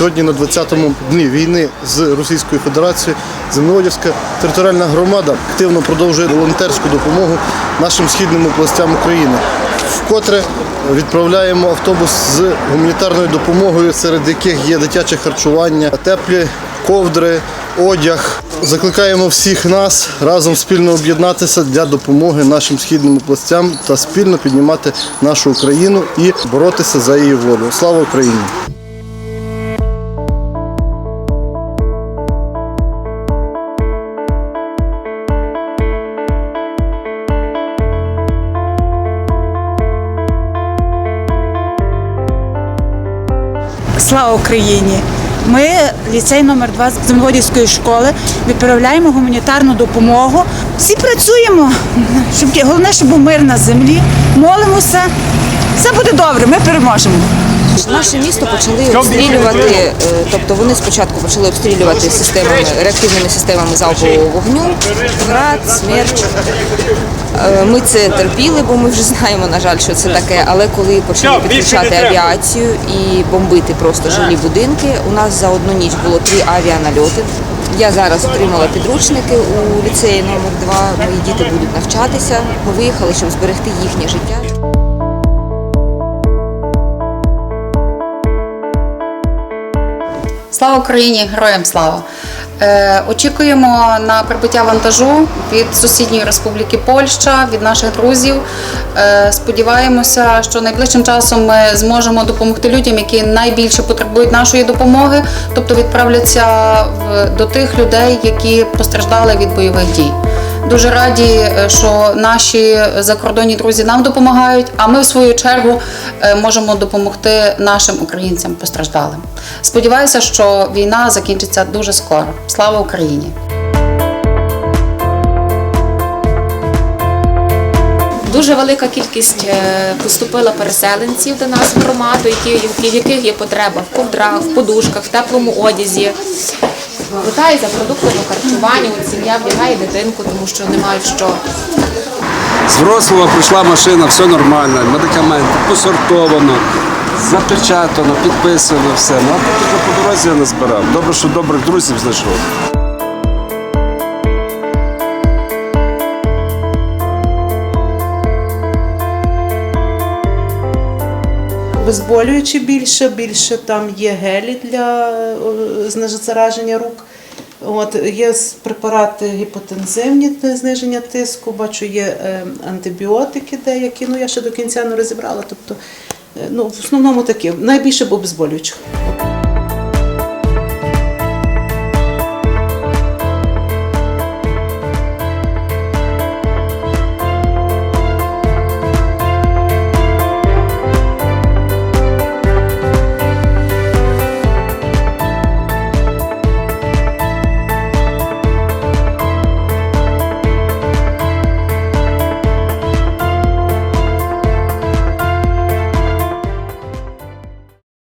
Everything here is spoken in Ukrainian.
Сьогодні на 20-му дні війни з Російською Федерацією Земноводівська територіальна громада активно продовжує волонтерську допомогу нашим східним областям України. Вкотре відправляємо автобус з гуманітарною допомогою, серед яких є дитяче харчування, теплі ковдри, одяг. Закликаємо всіх нас разом спільно об'єднатися для допомоги нашим східним областям та спільно піднімати нашу Україну і боротися за її волю. Слава Україні! Слава Україні! Ми, ліцей номер 2 Земловодівської школи, відправляємо гуманітарну допомогу. Всі працюємо, щоб головне, щоб був мир на землі. Молимося. Все буде добре, ми переможемо. Наше місто почали обстрілювати, е, тобто вони спочатку почали обстрілювати системами реактивними системами залпового вогню, град, смерч. Е, Ми це терпіли, бо ми вже знаємо, на жаль, що це таке. Але коли почали підключати авіацію і бомбити просто жилі будинки, у нас за одну ніч було три авіанальоти. Я зараз отримала підручники у ліцеї номер 2 Мої діти будуть навчатися. Ми виїхали, щоб зберегти їхнє життя. Слава Україні! Героям слава! Е, очікуємо на прибуття вантажу від сусідньої республіки Польща, від наших друзів. Е, сподіваємося, що найближчим часом ми зможемо допомогти людям, які найбільше потребують нашої допомоги, тобто відправляться до тих людей, які постраждали від бойових дій. Дуже раді, е, що наші закордонні друзі нам допомагають, а ми в свою чергу е, можемо допомогти нашим українцям постраждалим. Сподіваюся, що війна закінчиться дуже скоро. Слава Україні! Дуже велика кількість е, поступила переселенців до нас в громаду, які, в яких є потреба в ковдрах, в подушках, в теплому одязі. Питає за продуктами харчування, сім'я вдягає дитинку, тому що не мають що. З Вроцлава прийшла машина, все нормально, медикаменти посортовано, запечатано, підписано все. Ну, а тут по дорозі я не збирав. Добре, що добрих друзів знайшов. Обезболюючі більше, більше там є гелі для зараження рук. От, є препарати гіпотензивні для зниження тиску, бачу, є е, антибіотики деякі, ну я ще до кінця не розібрала. Тобто, е, ну, в основному такі, найбільше обезболюючих.